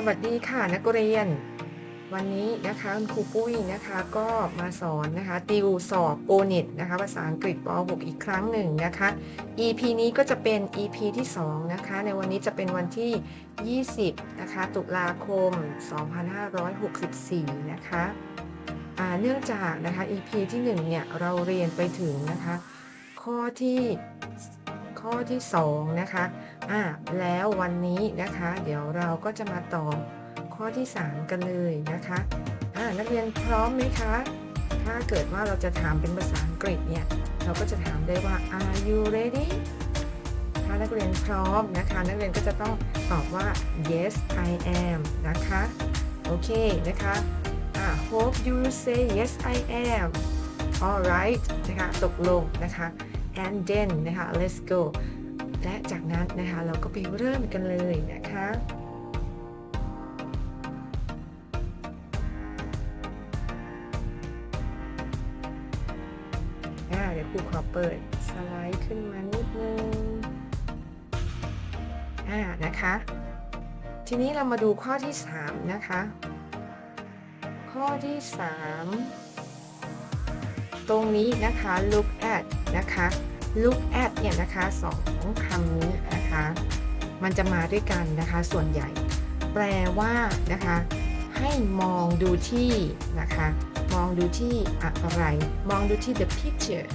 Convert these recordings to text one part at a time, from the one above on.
สวัสดีค่ะนักเรียน วันนี้นะคะคุณครูปุ้ยนะคะก็มาสอนนะคะติวสอบโอเน็ตนะคะภาษาอังกฤษป .6 อีกครั้งหนึ่งนะคะ EP นี้ก็จะเป็น EP ที่2นะคะในวันนี้จะเป็นวันที่ 20นะคะตุลาคม 2564 นะคะอ่าเนื่องจากนะคะ EP ที่1เนี่ยเราเรียนไปถึงนะคะข้อที่ข้อที่2นะคะ อ่าแล้ววันนี้นะคะ เดี๋ยวเราก็จะมาต่อข้อที่ 3 กันเลยนะคะอ่านักเรียนพร้อมไหมคะ ถ้าเกิดว่าเราจะถามเป็นภาษาอังกฤษเนี่ย เราก็จะถามได้ว่า are you ready ถ้านักเรียนพร้อมนะคะ นักเรียนก็จะต้องตอบว่า yes I am นะคะ โอเคนะคะอ่า hope you say yes I am alright นะคะ ตกลงนะคะ and then นะคะ let's go และจากนั้นนะคะเราก็ไปเริ่มกันเลยนะคะเดี๋ยวครูขอเปิดสไลด์ขึ้นมานิดนึงอ่านะคะ ทีนี้เรามาดูข้อที่ 3 นะคะ ข้อที่ 3 ตรงนี้นะคะ look at นะคะ look at เนี่ยนะคะสองคำนี้นะคะ มันจะมาด้วยกันนะคะ ส่วนใหญ่ แปลว่านะคะ ให้มองดูที่นะคะ มองดูที่อะไร มองดูที่ the picture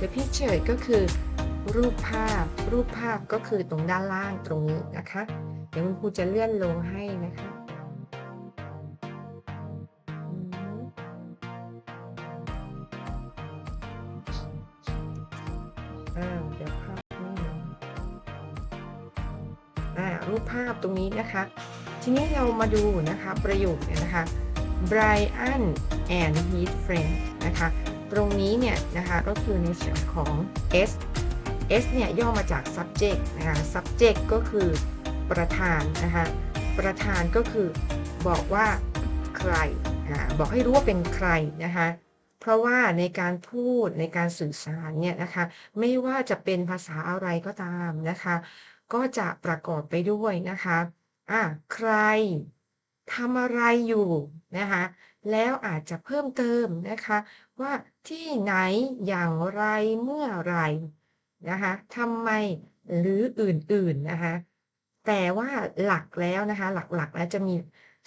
the picture ก็คือ รูปภาพ รูปภาพก็คือตรงด้านล่างตรงนี้นะคะ เดี๋ยวคุณครูจะเลื่อนลงให้นะคะ ตรงนี้นะคะ ทีนี้เรามาดูนะคะประโยคเนี่ยนะคะ Brian and his friend นะคะ ตรงนี้เนี่ยนะคะก็คือในส่วนของ S S เนี่ยย่อมาจาก subject นะคะ subject ก็คือประธานนะคะ ประธานก็คือบอกว่าใครอ่าบอกให้รู้ว่าเป็นใครนะคะ เพราะว่าในการพูดในการสื่อสารเนี่ยนะคะ ไม่ว่าจะเป็นภาษาอะไรก็ตามนะคะ ก็จะประกอบไปด้วยนะคะอ่าใครทำอะไรอยู่นะคะแล้วอาจจะเพิ่มเติมนะคะว่าที่ไหนอย่างไรเมื่อไรนะคะทำไมหรืออื่นๆนะคะแต่ว่าหลักแล้วนะคะหลักๆแล้วจะมี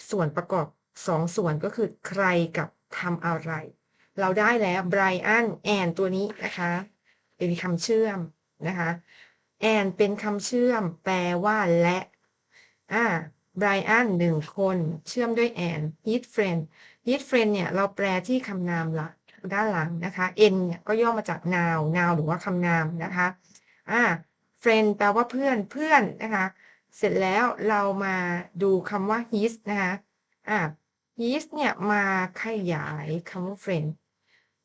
ส่วนประกอบสองส่วนก็คือใครกับทำอะไร เราได้แล้วไบรอันแอนตัวนี้นะคะ เป็นคำเชื่อมนะคะ แอนเป็นคำเชื่อมแปลว่าและ อ่าไบรอันหนึ่งคนเชื่อมด้วยแอน his friend his friend เนี่ย เราแปลที่คำนามหลักด้านหลังนะคะ n เนี่ยก็ย่อมาจาก noun noun หรือว่าคำนามนะคะ อ่า friend แปลว่าเพื่อนเพื่อนนะคะ เสร็จแล้วเรามาดูคำว่า his นะคะ อ่า his เนี่ยมาขยายคำว่า friend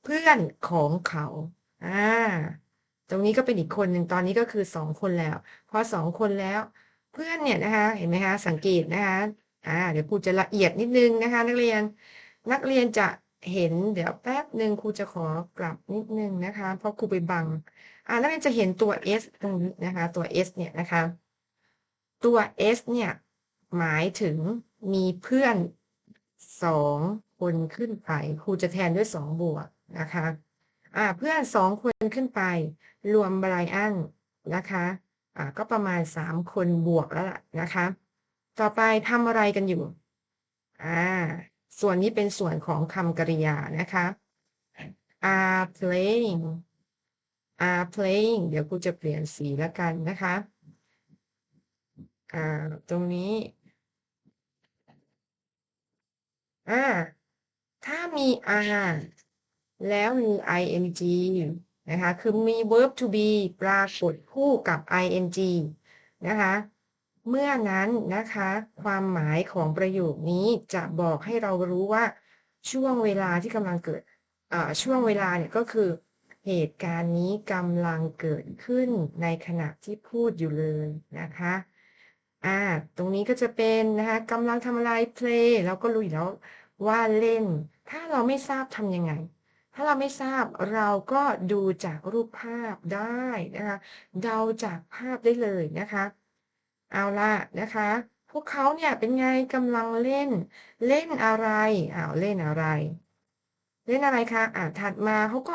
เพื่อนของเขา อ่า ตรงนี้ก็เป็นอีกคนหนึ่งตอนนี้ก็คือสองคนแล้ว พอสองคนแล้ว เพื่อนเนี่ยนะคะเห็นไหมคะสังเกตนะคะอ่าเดี๋ยวครูจะละเอียดนิดนึงนะคะ นักเรียนนักเรียนจะเห็นเดี๋ยวแป๊บหนึ่งครูจะขอกลับนิดนึงนะคะ เพราะครูไปบังอ่านักเรียนจะเห็นตัว S ตรงนี้นะคะ ตัว S เนี่ยนะคะ ตัว S เนี่ยหมายถึงมีเพื่อนสองคนขึ้นไปครูจะแทนด้วยสองบวกนะคะ อ่าเพื่อนสองคนขึ้นไป รวมไบรอันนะคะอ่าก็ประมาณสามคนบวกแล้วล่ะนะคะ ต่อไปทำอะไรกันอยู่อ่าส่วนนี้เป็นส่วนของคำกริยานะคะ are playing are playing เดี๋ยวครูจะเปลี่ยนสีแล้วกันนะคะอ่าตรงนี้อ่าถ้ามี are แล้วมี ing นะคะ คือมี verb to be ปรากฏคู่กับ ing นะคะ เมื่อนั้นนะคะ ความหมายของประโยคนี้จะบอกให้เรารู้ว่าช่วงเวลาที่กำลังเกิดช่วงเวลาเนี่ยก็คือเหตุการณ์นี้กำลังเกิดขึ้นในขณะที่พูดอยู่เลยนะคะอ่าตรงนี้ก็จะเป็นนะคะกำลังทำอะไร play เราก็รู้อยู่แล้วว่าเล่น ถ้าเราไม่ทราบทำยังไง ถ้าเราไม่ทราบเราก็ดูจากรูปภาพได้นะคะเดาจากภาพได้เลยนะคะ เอาล่ะนะคะ พวกเขาเนี่ยเป็นไงกำลังเล่น เล่นอะไรอ้าวเล่นอะไร เล่นอะไรคะอ่าถัดมาเขาก็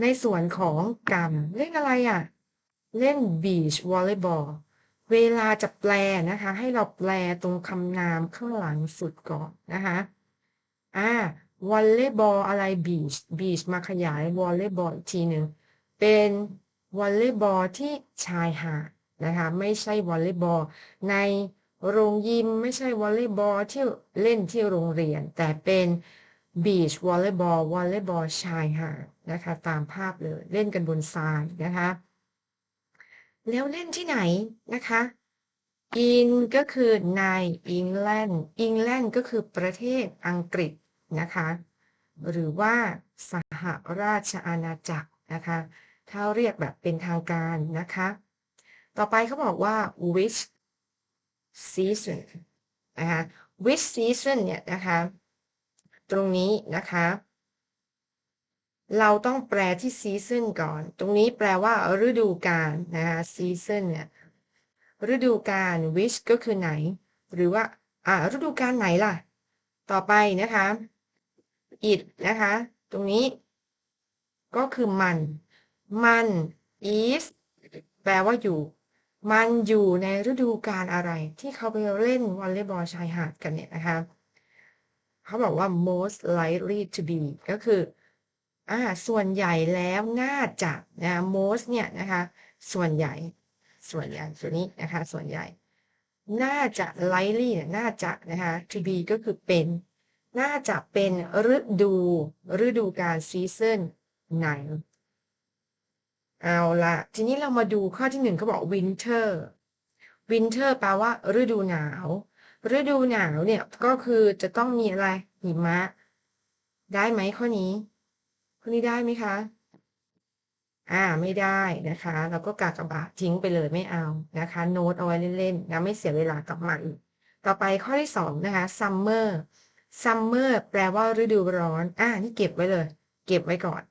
ในส่วนของกรรมเล่นอะไรอะ เล่น beach volleyball เวลาจะแปลนะคะ ให้เราแปลตรงคำนามข้างหลังสุดก่อนนะคะ อ่า วอลเลย์บอลอะไร beach beach มาขยายวอลเลย์บอลอีกทีหนึ่งเป็นวอลเลย์บอลที่ชายหาดนะคะไม่ใช่วอลเลย์บอลในโรงยิมไม่ใช่วอลเลย์บอลที่เล่นที่โรงเรียน แต่เป็นบีชวอลเลย์บอลวอลเลย์บอลชายหาดนะคะตามภาพเลยเล่นกันบนทรายนะคะแล้วเล่นที่ไหนนะคะ in ก็คือใน England England ก็คือประเทศอังกฤษ นะคะ หรือว่าสหราชอาณาจักรนะคะ ถ้าเรียกแบบเป็นทางการนะคะ ต่อไปเขาบอกว่า which season นะคะ which season เนี่ยนะคะ ตรงนี้นะคะ เราต้องแปลที่ season ก่อน ตรงนี้แปลว่าฤดูกาลนะคะ season เนี่ยฤดูกาล which ก็คือไหน หรือว่า อ่าฤดูกาลไหนล่ะ ต่อไปนะคะ it นะคะ ตรงนี้ก็คือมัน มัน is แปลว่าอยู่ มันอยู่ในฤดูกาลอะไร ที่เขาไปเล่นวอลเลย์บอลชายหาดกันเนี่ยนะคะเขาบอกว่า most likely to be ก็คืออ่าส่วนใหญ่แล้วน่าจะนะ most เนี่ยนะคะ ส่วนใหญ่ ส่วนใหญ่ส่วนนี้นะคะ ส่วนใหญ่ น่าจะ likely เนี่ยน่าจะนะคะ to be ก็คือเป็น น่าจะเป็นฤดู ฤดูกาล season ไหนเอาละทีนี้เรามาดูข้อที่หนึ่งเขาบอก winter winter แปลว่า ฤดูหนาว ฤดูหนาวเนี่ยก็คือจะต้องมีอะไรหิมะ ได้ไหมข้อนี้ข้อนี้ได้ไหมคะ อ่าไม่ได้นะคะ เราก็กากบาททิ้งไปเลยไม่เอานะคะ โน้ตเอาไว้เล่นๆนะไม่เสียเวลากลับมาอีก ต่อไปข้อที่สองนะคะซัมเมอร์ summer summer แปลว่าฤดูร้อน อ่า นี่เก็บไว้เลย เก็บไว้ก่อน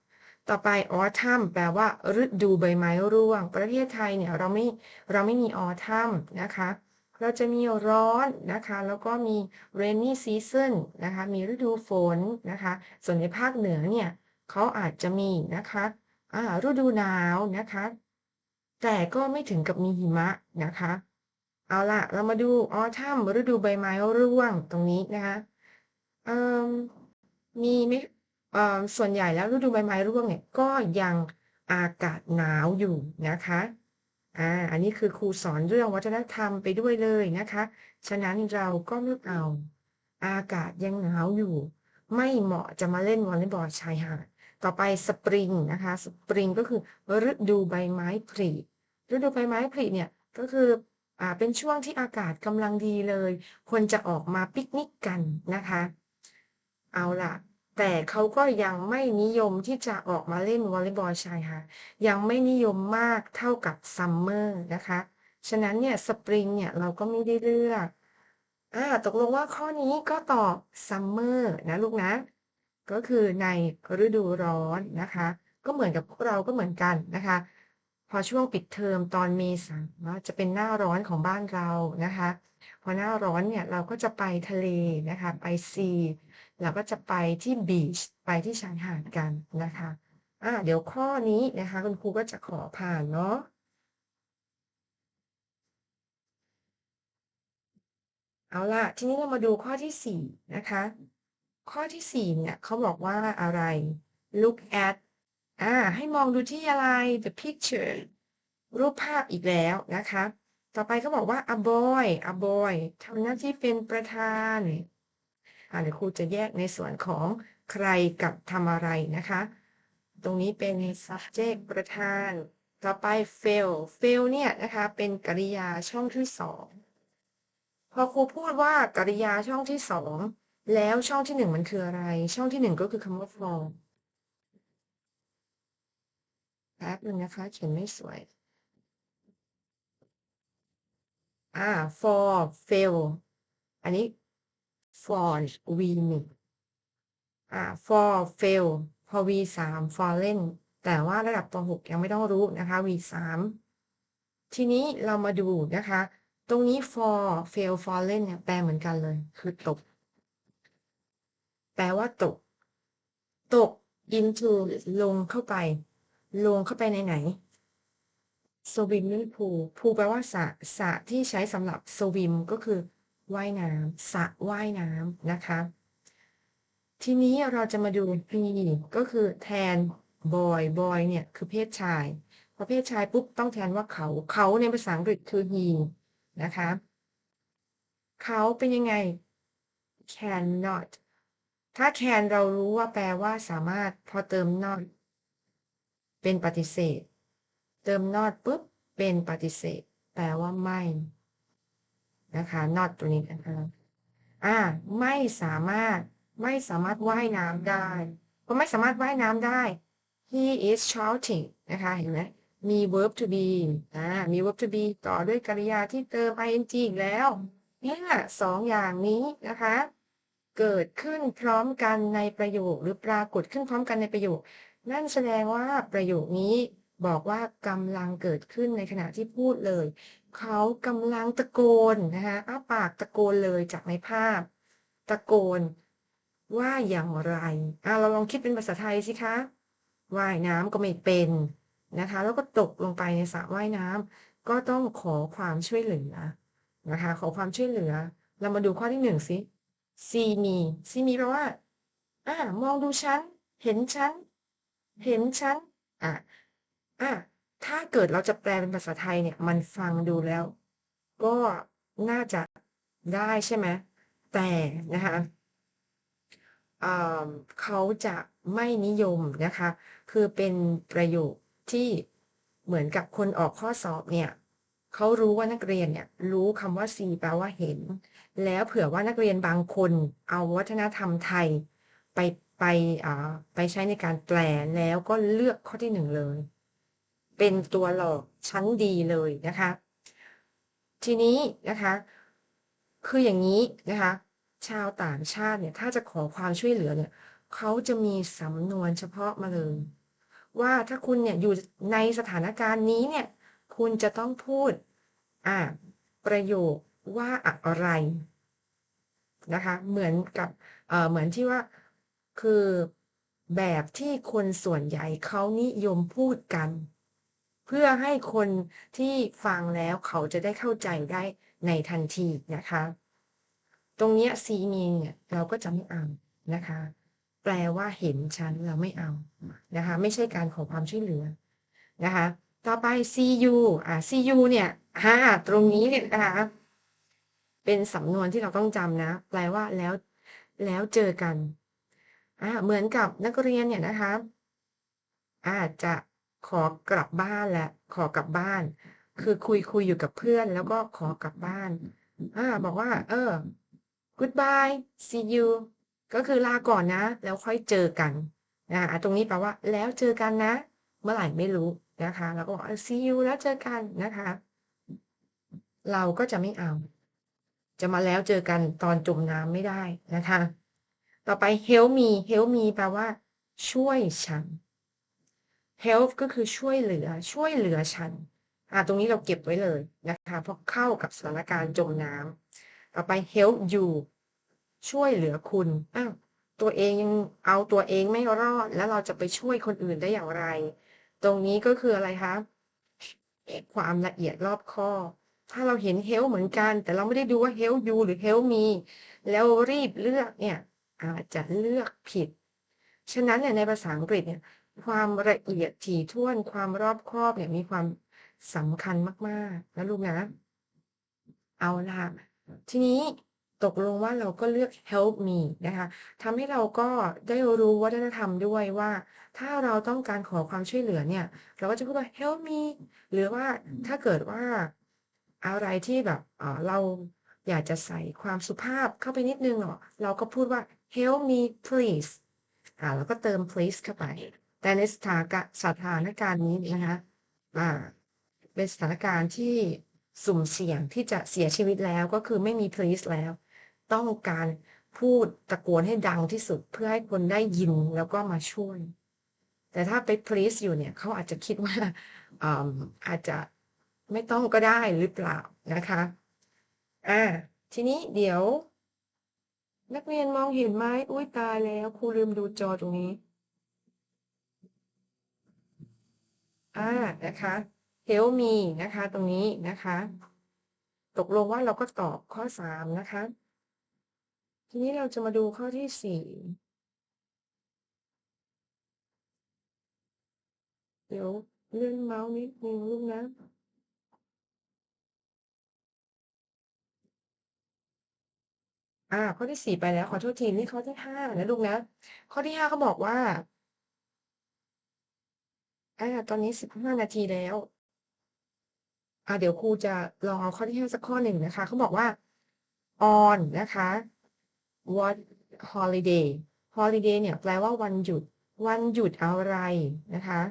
ต่อไป autumn แปลว่า ฤดูใบไม้ร่วง ประเทศไทยเนี่ยเราไม่เราไม่มี autumn นะคะ เราจะมีร้อนนะคะ แล้วก็มี rainy season นะคะ มีฤดูฝนนะคะ ส่วนในภาคเหนือเนี่ยเขาอาจจะมีนะคะ อ่า ฤดูหนาวนะคะ แต่ก็ไม่ถึงกับมีหิมะนะคะ เอาล่ะ เรามาดู autumn ฤดูใบไม้ร่วงตรงนี้นะคะ เอ่อมีไหมเอ่อส่วนใหญ่แล้วฤดูใบไม้ร่วงเนี่ยก็ยังอากาศหนาวอยู่นะคะอ่าอันนี้คือครูสอนเรื่องวัฒนธรรมไปด้วยเลยนะคะ ฉะนั้นเราก็เลือกเอา อากาศยังหนาวอยู่ ไม่เหมาะจะมาเล่นวอลเลย์บอลชายหาดต่อไปสปริงนะคะสปริงก็คือฤดูใบไม้ผลิฤดูใบไม้ผลิเนี่ยก็คืออ่าเป็นช่วงที่อากาศกำลังดีเลย คนจะออกมาปิกนิกกันนะคะ เอาล่ะ แต่เขาก็ยังไม่นิยมที่จะออกมาเล่นวอลเลย์บอลชายหาดยังไม่นิยมมากเท่ากับซัมเมอร์นะคะ ฉะนั้นเนี่ยสปริงเนี่ยเราก็ไม่ได้เลือกอ่าตกลงว่าข้อนี้ก็ตอบซัมเมอร์นะลูกนะ ก็คือในฤดูร้อนนะคะ ก็เหมือนกับพวกเราก็เหมือนกันนะคะ พอช่วงปิดเทอมตอนเมษาจะเป็นหน้าร้อนของบ้านเรานะคะ พอหน้าร้อนเนี่ยเราก็จะไปทะเลนะคะ ไปซี เราก็จะไปที่บีชไปที่ชายหาดกันนะคะอ่าเดี๋ยวข้อนี้นะคะ คุณครูก็จะขอผ่านเนาะเอาล่ะ ทีนี้เรามาดูข้อที่สี่นะคะ ข้อที่สี่เนี่ยเขาบอกว่าอะไร look at อ่า ให้มองดูที่อะไร the picture รูปภาพอีกแล้วนะคะ ต่อไปเขาบอกว่า a boy a boy ทำหน้าที่เป็นประธาน อ่าเดี๋ยวครูจะแยกในส่วนของใครกับทำอะไรนะคะ ตรงนี้เป็น subject ประธาน ต่อไป fail fail เนี่ยนะคะเป็นกริยาช่องที่สองพอครูพูดว่ากริยาช่องที่สองแล้วช่องที่หนึ่งมันคืออะไร ช่องที่หนึ่งก็คือคำว่า for แป๊บนึงนะคะเขียนไม่สวยอ่า for fail อันนี้ for v หนึ่งอ่า for fail พอ v สาม for เล่น แต่ว่าระดับป .6 ยังไม่ต้องรู้นะคะ v สามทีนี้เรามาดูนะคะ ตรงนี้ fall fail fallen เนี่ยแปลเหมือนกันเลย คือตก แปลว่าตก ตก into ลงเข้าไป ลงเข้าไปในไหน swimming pool pool แปลว่าสระสระที่ใช้สำหรับ swim ก็คือ ว่ายน้ำสระว่ายน้ำนะคะ ทีนี้เราจะมาดู he ก็คือแทน boy boy เนี่ยคือเพศชายพอเพศชายปุ๊บต้องแทนว่าเขาเขาในภาษาอังกฤษคือ he นะคะเขาเป็นยังไง cannot ถ้า can เรารู้ว่าแปลว่าสามารถพอเติม not เป็นปฏิเสธ เติม not ปุ๊บเป็นปฏิเสธ แปลว่าไม่ นะคะ not ตัวนี้นะคะอ่าไม่สามารถไม่สามารถว่ายน้ำได้พอไม่สามารถว่ายน้ำได้ he is shouting นะคะเห็นไหมมี verb to be อ่ามี verb to be ต่อด้วยกริยาที่เติม ing อีกแล้วเนี่ยสองอย่างนี้นะคะ เกิดขึ้นพร้อมกันในประโยคหรือปรากฏขึ้นพร้อมกันในประโยค นั่นแสดงว่าประโยคนี้บอกว่ากำลังเกิดขึ้นในขณะที่พูดเลย เขากำลังตะโกนนะคะอ้าปากตะโกนเลยจากในภาพ ตะโกน ว่าอย่างไรอะเราลองคิดเป็นภาษาไทยสิคะว่ายน้ำก็ไม่เป็นนะคะ แล้วก็ตกลงไปในสระว่ายน้ำก็ต้องขอความช่วยเหลือนะคะ ขอความช่วยเหลือ เรามาดูข้อที่หนึ่งสิ see me see me แปลว่าอ่ามองดูฉัน เห็นฉัน เห็นฉัน อะ อะ ถ้าเกิดเราจะแปลเป็นภาษาไทยเนี่ย มันฟังดูแล้ว ก็น่าจะได้ใช่ไหมแต่นะคะเขาจะไม่นิยมนะคะ คือเป็นประโยคที่เหมือนกับคนออกข้อสอบเนี่ยเขารู้ว่านักเรียนเนี่ยรู้คำว่า see แปลว่าเห็น แล้วเผื่อว่านักเรียนบางคนเอาวัฒนธรรมไทยไปไปอ่าไปใช้ในการแปลแล้วก็เลือกข้อที่หนึ่งเลย เป็นตัวหลอกชั้นดีเลยนะคะ ทีนี้นะคะ คืออย่างนี้นะคะ ชาวต่างชาติเนี่ยถ้าจะขอความช่วยเหลือเนี่ยเขาจะมีสำนวนเฉพาะมาเลย ว่าถ้าคุณเนี่ยอยู่ในสถานการณ์นี้เนี่ยคุณจะต้องพูดอ่าประโยคว่าอะไรนะคะเหมือนกับเอ่อเหมือนที่ว่าคือแบบที่คนส่วนใหญ่เขานิยมพูดกัน พื่อให้คนที่ฟังแล้วเขาจะได้เข้าใจได้ในทันทีนะคะ ตรงนี้ย see me เนี่ยเราก็จะไม่เอานะคะ แปลว่าเห็นฉันเราไม่เอานะคะ ไม่ใช่การขอความช่วยเหลือนะคะ ต่อไป see you อ่า see you เนี่ยฮ่าตรงนี้เนี่ยนะคะเป็นสำนวนที่เราต้องจำนะ แปลว่าแล้วแล้วเจอกันอ่าเหมือนกับนักเรียนเนี่ยนะคะอาจจะ ขอกลับบ้านแหล้วขอกลับบ้าน คือคุยคุยอยู่กับเพื่อนแล้วก็ขอกลับบ้าน อ่า บอกว่า เออ goodbye see you ก็คือลาก่อนนะ แล้วค่อยเจอกันอ่าตรงนี้แปลว่า แล้วเจอกันนะ เมื่อไหร่ไม่รู้นะคะ แล้วก็บอก see you แล้วเจอกันนะคะ เราก็จะไม่เอา จะมาแล้วเจอกันตอนจมน้ำไม่ได้นะคะ ต่อไป help me help me แปลว่า ช่วยฉัน help ก็คือช่วยเหลือช่วยเหลือฉันอ่าตรงนี้เราเก็บไว้เลยนะคะเพราะเข้ากับสถานการณ์จมน้ำต่อไป help you ช่วยเหลือคุณอ้าวตัวเองเอาตัวเองไม่รอด แล้วเราจะไปช่วยคนอื่นได้อย่างไร ตรงนี้ก็คืออะไรคะความละเอียดรอบคอบถ้าเราเห็น help เหมือนกัน แต่เราไม่ได้ดูว่า help you หรือ help me แล้วรีบเลือกเนี่ยอาจจะเลือกผิด ฉะนั้นเนี่ยในภาษาอังกฤษเนี่ย ความละเอียดถี่ถ้วนความรอบคอบเนี่ยมีความสำคัญมากๆนะลูกนะ เอาล่ะ ทีนี้ตกลงว่าเราก็เลือก help me นะคะทำให้เราก็ได้รู้วัฒนธรรมด้วยว่า ถ้าเราต้องการขอความช่วยเหลือเนี่ย เราก็จะพูดว่า help me หรือว่าถ้าเกิดว่าอะไรที่แบบเอ่อเราอยากจะใส่ความสุภาพเข้าไปนิดนึงเนาะเราก็พูดว่า help me please อ่าแล้วก็เติม please เข้าไป แต่ในสถานการณ์สถานการณ์นี้นะคะอ่าเป็นสถานการณ์ที่สุ่มเสี่ยงที่จะเสียชีวิตแล้วก็คือไม่มี please แล้ว ต้องการพูดตะโกนให้ดังที่สุดเพื่อให้คนได้ยินแล้วก็มาช่วย แต่ถ้าไป please อยู่เนี่ยเขาอาจจะคิดว่าอ่าอาจจะไม่ต้องก็ได้หรือเปล่านะคะอ่าทีนี้เดี๋ยว นักเรียนมองเห็นไหมอุ้ยตายแล้วครูลืมดูจอตรงนี้ อ่านะคะ help me นะคะ ตรงนี้นะคะ ตกลงว่าเราก็ตอบข้อสามนะคะ ทีนี้เราจะมาดูข้อที่สี่เดี๋ยวเลื่อนเมาส์นิดนึงลูกนะอ่าข้อที่สี่ไปแล้วขอโทษทีนี่ข้อที่ห้านะลูกนะ ข้อที่ห้าเขาบอกว่า อ่าตอนนี้สิบห้านาทีแล้ว อ่าเดี๋ยวครูจะลองเอาข้อที่ห้าสักข้อหนึ่งนะคะเขาบอกว่า on นะคะ what holiday holiday เนี่ย แปลว่าวันหยุด วันหยุดอะไรนะคะ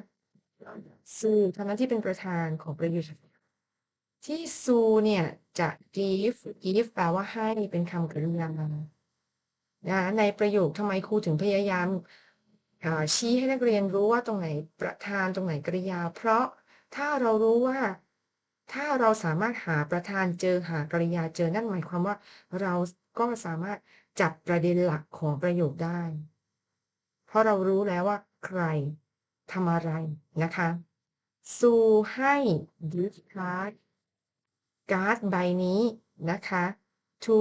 ซูเท่านั้นที่เป็นประธานของประโยคที่ซูเนี่ยจะ give give แปลว่าให้เป็นคำกริยานะในประโยคทำไมครูถึงพยายาม ชี้ให้นักเรียนรู้ว่าตรงไหนประธานตรงไหนกริยา เพราะถ้าเรารู้ว่า ถ้าเราสามารถหาประธานเจอหากริยาเจอนั่นหมายความว่า เราก็สามารถจับประเด็นหลักของประโยคได้ เพราะเรารู้แล้วว่า ใครทำอะไรนะคะซูให้ gift card การ์ดใบนี้นะคะ to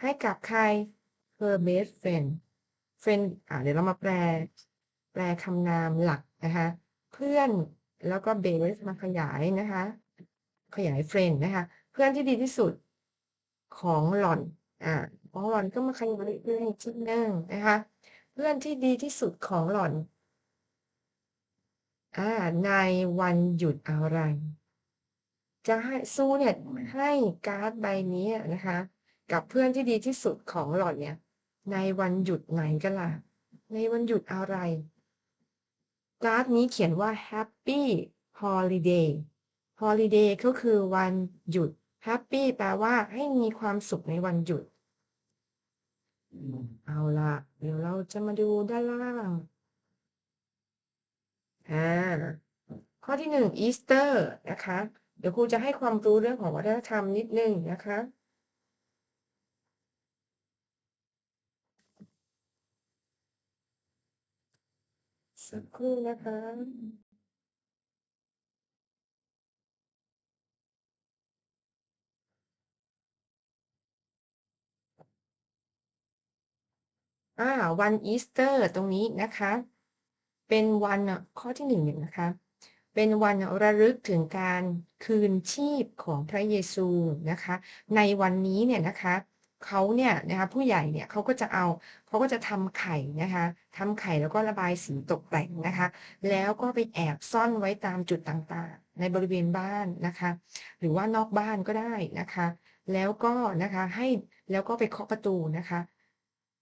ให้กับใคร her best friend friend อ่าเดี๋ยวเรามาแปล แปลคำนามหลักนะคะเพื่อนแล้วก็ best มาขยายนะคะ ขยาย friend นะคะ เพื่อนที่ดีที่สุดของหล่อนอ่าของหล่อนก็มาขยายเพื่อนอีกชิ้นหนึ่งนะคะ เพื่อนที่ดีที่สุดของหล่อนอ่าในวันหยุดอะไร จะให้ซูเนี่ยให้การ์ดใบนี้นะคะ กับเพื่อนที่ดีที่สุดของหล่อนเนี่ย ในวันหยุดไหนกันล่ะ ในวันหยุดอะไร การ์ดนี้เขียนว่า Happy Holiday Holiday ก็คือวันหยุด Happy แปลว่าให้มีความสุขในวันหยุด เอาละเดี๋ยวเราจะมาดูด้านล่างอ่าข้อที่หนึ่งอีสเตอร์นะคะ เดี๋ยวครูจะให้ความรู้เรื่องของวัฒนธรรมนิดนึงนะคะ สักครู่นะคะอ่าวันอีสเตอร์ตรงนี้นะคะ เป็นวันข้อที่หนึ่งนะคะ เป็นวันระลึกถึงการคืนชีพของพระเยซูนะคะ ในวันนี้เนี่ยนะคะ เขาเนี่ยนะคะผู้ใหญ่เนี่ยเขาก็จะเอาเขาก็จะทำไข่นะคะทำไข่แล้วก็ระบายสีตกแต่งนะคะ แล้วก็ไปแอบซ่อนไว้ตามจุดต่างๆ ในบริเวณบ้านนะคะ หรือว่านอกบ้านก็ได้นะคะ แล้วก็นะคะให้แล้วก็ไปเคาะประตูนะคะ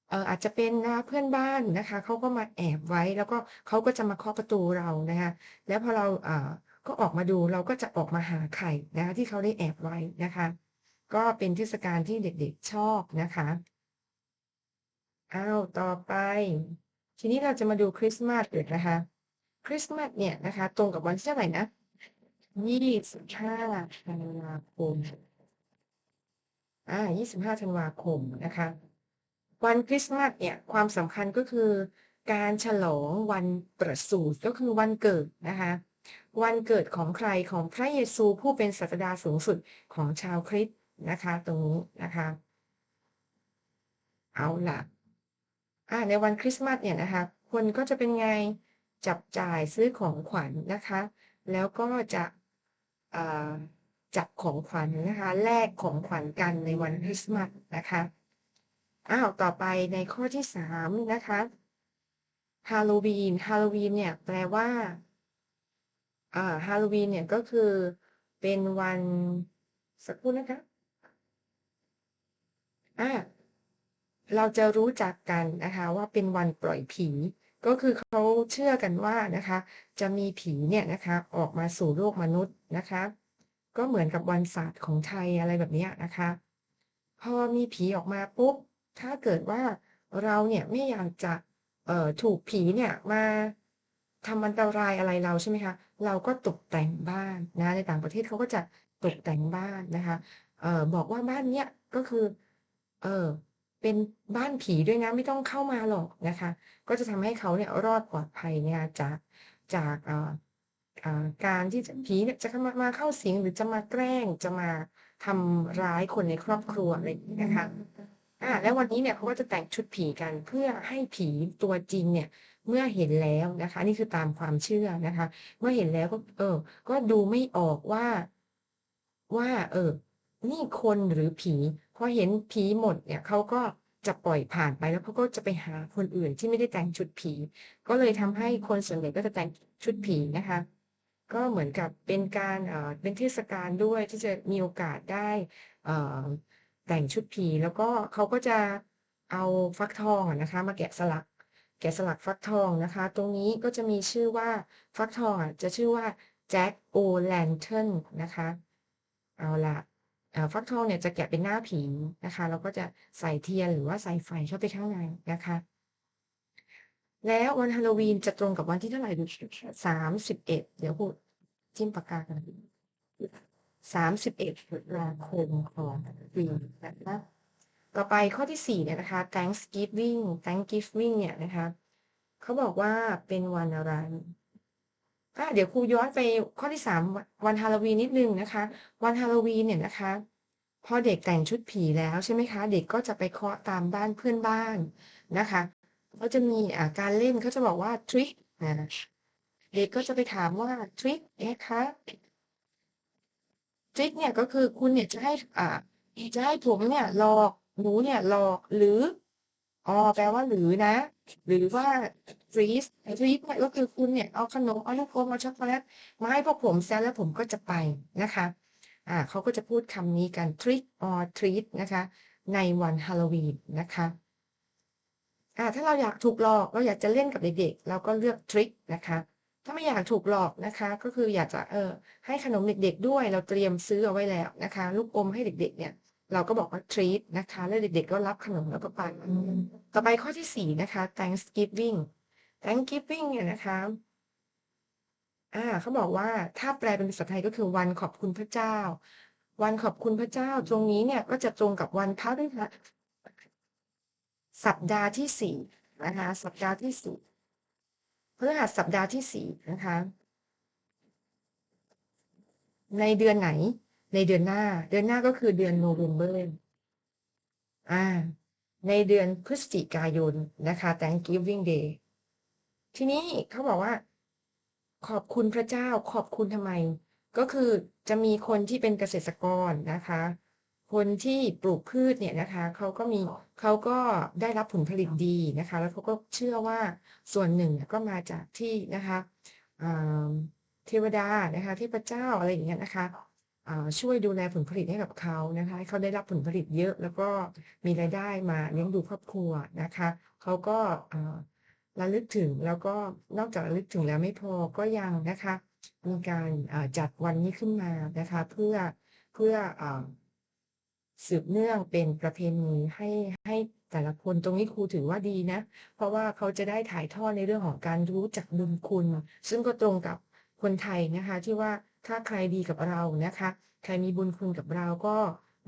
เอ่ออาจจะเป็นนะเพื่อนบ้านนะคะเขาก็มาแอบไว้แล้วก็เขาก็จะมาเคาะประตูเรานะคะแล้วพอเราเอ่าก็ออกมาดูเราก็จะออกมาหาไข่นะคะที่เขาได้แอบไว้นะคะ ก็เป็นเทศกาลที่เด็กๆชอบนะคะอ้าวต่อไป ทีนี้เราจะมาดูคริสต์มาสเลยนะคะ คริสต์มาสเนี่ยนะคะ ตรงกับวันที่เท่าไหร่นะยี่สิบห้าธันวาคมอ่ายี่สิบห้าธันวาคมนะคะ วันคริสต์มาสเนี่ยความสำคัญก็คือการฉลองวันประสูติก็คือวันเกิดนะคะ วันเกิดของใครของพระเยซูผู้เป็นศาสดาสูงสุดของชาวคริสต์ นะคะ ตรงนี้นะคะ เอาละอ่าในวันคริสต์มาสเนี่ยนะคะ คนก็จะเป็นไงจับจ่ายซื้อของขวัญนะคะ แล้วก็จะจับของขวัญนะคะแลกของขวัญกันในวันคริสต์มาสนะคะอ้าวต่อไปในข้อที่สามนะคะฮาโลวีนฮาโลวีนเนี่ยแปลว่าอ่าฮาโลวีนเนี่ยก็คือเป็นวันสักครู่นะคะ อ่าเราจะรู้จักกันนะคะว่าเป็นวันปล่อยผี ก็คือเขาเชื่อกันว่านะคะ จะมีผีเนี่ยนะคะออกมาสู่โลกมนุษย์นะคะ ก็เหมือนกับวันศาสตร์ของไทยอะไรแบบนี้นะคะ พอมีผีออกมาปุ๊บถ้าเกิดว่าเราเนี่ยไม่อยากจะเอ่อถูกผีเนี่ยมาทำอันตรายอะไรเราใช่ไหมคะเราก็ตกแต่งบ้านนะในต่างประเทศเขาก็จะตกแต่งบ้านนะคะเอ่อบอกว่าบ้านเนี้ยก็คือ เออ เป็นบ้านผีด้วยนะไม่ต้องเข้ามาหรอกนะคะ ก็จะทำให้เขาเนี่ยรอดปลอดภัยเนี่ยจากจากเอ่ออ่าการที่จะผีเนี่ยจะเข้ามามาเข้าสิงหรือจะมาแกล้งจะมาทำร้ายคนในครอบครัวอะไรอย่างนี้นะคะอ่าแล้ววันนี้เนี่ยเขาก็จะแต่งชุดผีกันเพื่อให้ผีตัวจริงเนี่ย เมื่อเห็นแล้วนะคะ นี่คือตามความเชื่อนะคะ เมื่อเห็นแล้วก็ เออ ก็ดูไม่ออกว่าว่า เออ นี่คนหรือผี พอเห็นผีหมดเนี่ยเขาก็จะปล่อยผ่านไปแล้วเขาก็จะไปหาคนอื่นที่ไม่ได้แต่งชุดผี ก็เลยทำให้คนส่วนใหญ่ก็จะแต่งชุดผีนะคะ ก็เหมือนกับเป็นการเอ่อเป็นเทศกาลด้วยที่จะมีโอกาสได้เอ่อแต่งชุดผีแล้วก็เขาก็จะเอาฟักทองนะคะ มาแกะสลัก แกะสลักฟักทองนะคะ ตรงนี้ก็จะมีชื่อว่าฟักทองอะจะชื่อว่าแจ็คโอแลนเทนนะคะ เอาละ ฟักทองเนี่ยจะแกะเป็นหน้าผีนะคะแล้วก็จะใส่เทียนหรือว่าใส่ไฟเข้าไปข้างในนะคะ แล้ววันฮาโลวีนจะตรงกับวันที่เท่าไหร่ดูสามสิบเอ็ดเดี๋ยวพูดจิ้มปากกากันสามสิบเอ็ดตุลาคมของปีนะคะต่อไปข้อที่สี่เนี่ยนะคะ Thanksgiving Thanksgiving เนี่ยนะคะเขาบอกว่าเป็นวันอะไร อะเดี๋ยวครูย้อนไปข้อที่สามวันฮาโลวีนนิดนึงนะคะ วันฮาโลวีนเนี่ยนะคะ พอเด็กแต่งชุดผีแล้วใช่ไหมคะ เด็กก็จะไปเคาะตามบ้านเพื่อนบ้านนะคะเขาจะมีการเล่นเขาจะบอกว่า trick นะเด็กก็จะไปถามว่า trick เอ๊ะคะ trick เนี่ยก็คือคุณเนี่ยจะให้อ่าจะให้ผมเนี่ยหลอกหนูเนี่ยหลอกหรืออ๋อแปลว่าหรือนะ หรือว่า treat treat เนี่ยก็คือคุณเนี่ยเอาขนมเอาลูกอมเอาช็อกโกแลตมาให้พวกผมแซะแล้วผมก็จะไปนะคะอ่าเขาก็จะพูดคำนี้กัน trick or treat นะคะ ในวันฮาโลวีนนะคะอ่าถ้าเราอยากถูกหลอกเราอยากจะเล่นกับเด็กๆเราก็เลือก trick นะคะถ้าไม่อยากถูกหลอกนะคะ ก็คืออยากจะเออให้ขนมเด็กๆด้วย เราเตรียมซื้อเอาไว้แล้วนะคะ ลูกอมให้เด็กๆเนี่ย เราก็บอกว่า treat นะคะ แล้วเด็กๆก็รับขนมแล้วก็ไปต่อไปข้อที่สี่นะคะ Thanksgiving Thanksgiving เนี่ยนะคะอ่าเขาบอกว่าถ้าแปลเป็นภาษาไทยก็คือวันขอบคุณพระเจ้า วันขอบคุณพระเจ้า ตรงนี้เนี่ยก็จะตรงกับวันพระฤหัสสัปดาห์ที่สี่นะคะสัปดาห์ที่สี่พฤหัสสัปดาห์ที่สี่นะคะ ในเดือนไหน ในเดือนหน้า เดือนหน้าก็คือเดือนโนเวมเบอร์อ่า ในเดือนพฤศจิกายนนะคะ Thanksgiving Day ทีนี้เขาบอกว่า ขอบคุณพระเจ้าขอบคุณทำไม ก็คือจะมีคนที่เป็นเกษตรกรนะคะ คนที่ปลูกพืชเนี่ยนะคะเขาก็มีเขาก็ได้รับผลผลิตดีนะคะ แล้วเขาก็เชื่อว่าส่วนหนึ่งก็มาจากที่นะคะเทวดานะคะเทพเจ้าอะไรอย่างเงี้ยนะคะ ช่วยดูแลผลผลิตให้กับเขานะคะให้เขาได้รับผลผลิตเยอะ แล้วก็มีรายได้มาเลี้ยงดูครอบครัวนะคะเขาก็ระลึกถึงแล้วก็นอกจากระลึกถึงแล้วไม่พอก็ยังนะคะมีการจัดวันนี้ขึ้นมานะคะเพื่อเพื่ออสืบเนื่องเป็นประเพณีให้ให้แต่ละคนตรงนี้ครูถือว่าดีนะ เพราะว่าเขาจะได้ถ่ายทอดในเรื่องของการรู้จักบุญคุณ ซึ่งก็ตรงกับคนไทยนะคะที่ว่า ถ้าใครดีกับเรานะคะ ใครมีบุญคุณกับเราก็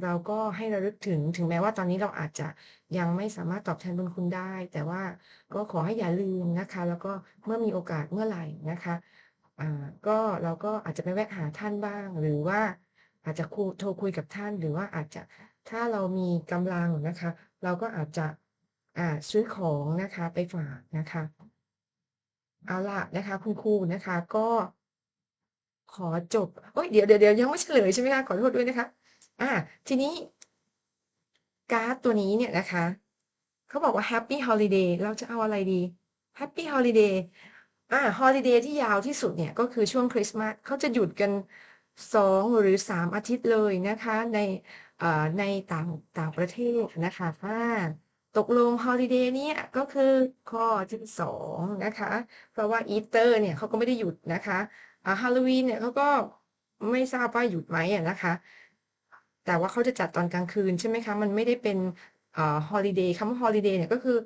เราก็ให้ระลึกถึงถึงแม้ว่าตอนนี้เราอาจจะยังไม่สามารถตอบแทนบุญคุณได้ แต่ว่าก็ขอให้อย่าลืมนะคะ แล้วก็เมื่อมีโอกาสเมื่อไหร่นะคะอ่าก็เราก็อาจจะไปแวะหาท่านบ้าง หรือว่าอาจจะคุโทรคุยกับท่าน หรือว่าอาจจะถ้าเรามีกำลังนะคะ เราก็อาจจะอ่าซื้อของนะคะไปฝากนะคะ เอาละนะคะ คุณครูนะคะ ก็ ขอจบโอ้ยเดี๋ยวเดี๋ยวเดี๋ยวยังไม่เฉลยใช่ไหมคะขอโทษด้วยนะคะอ่าทีนี้การ์ดตัวนี้เนี่ยนะคะเขาบอกว่า Happy Holiday เราจะเอาอะไรดี Happy Holiday อ่า Holiday ที่ยาวที่สุดเนี่ยก็คือช่วงคริสต์มาสเขาจะหยุดกันสองหรือสามอาทิตย์เลยนะคะ ในอ่ในต่างต่างประเทศนะคะอ่าตกลง Holiday เนี่ยก็คือข้อที่สองนะคะ เพราะว่าอีสเตอร์เนี่ยเขาก็ไม่ได้หยุดนะคะ ฮาโลวีนเนี่ยเขาก็ไม่ทราบว่าหยุดไหมอะนะคะ แต่ว่าเขาจะจัดตอนกลางคืนใช่ไหมคะ มันไม่ได้เป็นเอ่อฮอลิเดย์คำว่าฮอลิเดย์เนี่ยก็คือ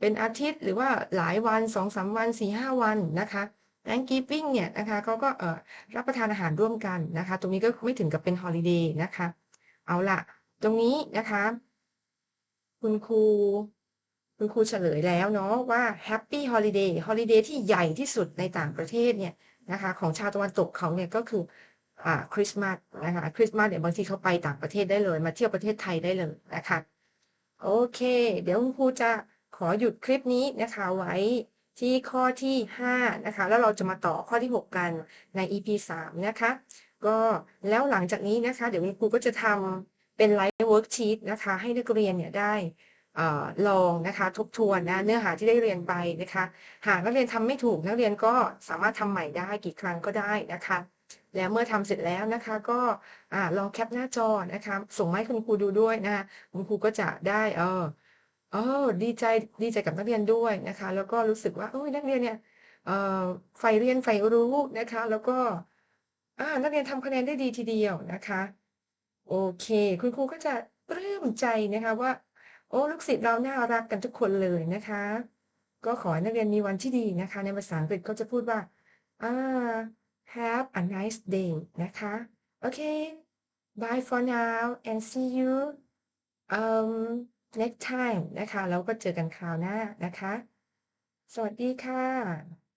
เป็นอาทิตย์หรือว่าหลายวันสองสามวันสี่ห้าวันนะคะ Thanksgiving เนี่ยนะคะเขาก็เอ่อรับประทานอาหารร่วมกันนะคะ ตรงนี้ก็ไม่ถึงกับเป็นฮอลิเดย์นะคะ เอาละตรงนี้นะคะ คุณครูคุณครูเฉลยแล้วเนาะว่า Happy Holiday Holiday ที่ใหญ่ที่สุดในต่างประเทศเนี่ย นะคะของชาวตะวันตกเขาเนี่ยก็คืออ่าคริสต์มาสนะคะคริสต์มาสเนี่ยบางทีเขาไปต่างประเทศได้เลย มาเที่ยวประเทศไทยได้เลยนะคะโอเค เดี๋ยวครูจะขอหยุดคลิปนี้นะคะไว้ที่ข้อที่ 5 นะคะ แล้วเราจะมาต่อข้อที่ 6 กันใน EP 3 นะคะ ก็แล้วหลังจากนี้นะคะ เดี๋ยวคุณครูก็จะทำเป็นไลฟ์เวิร์กชีตนะคะ ให้นักเรียนเนี่ยได้ ลองนะคะทบทวนนะเนื้อหาที่ได้เรียนไปนะคะ หากนักเรียนทำไม่ถูกนักเรียนก็สามารถทำใหม่ได้กี่ครั้งก็ได้นะคะ แล้วเมื่อทำเสร็จแล้วนะคะ ก็อลองแคปหน้าจอนะคะ ส่งมาให้คุณครูดูด้วยนะคะคุณครูก็จะได้เออเออดีใจดีใจกับนักเรียนด้วยนะคะ แล้วก็รู้สึกว่าเอ้ยนักเรียนเนี่ยเออใฝ่เรียนใฝ่รู้นะคะ แล้วก็อ่านักเรียนทำคะแนนได้ดีทีเดียวนะคะ โอเค คุณครูก็จะปลื้มใจนะคะว่า โอ้ลูกศิษย์เราน่ารักกันทุกคนเลยนะคะ ก็ขอให้นักเรียนมีวันที่ดีนะคะ ในภาษาอังกฤษก็จะพูดว่าอ่า have a nice day นะคะโอเค bye for now and see you um next time นะคะ แล้วก็เจอกันคราวหน้านะคะ สวัสดีค่ะ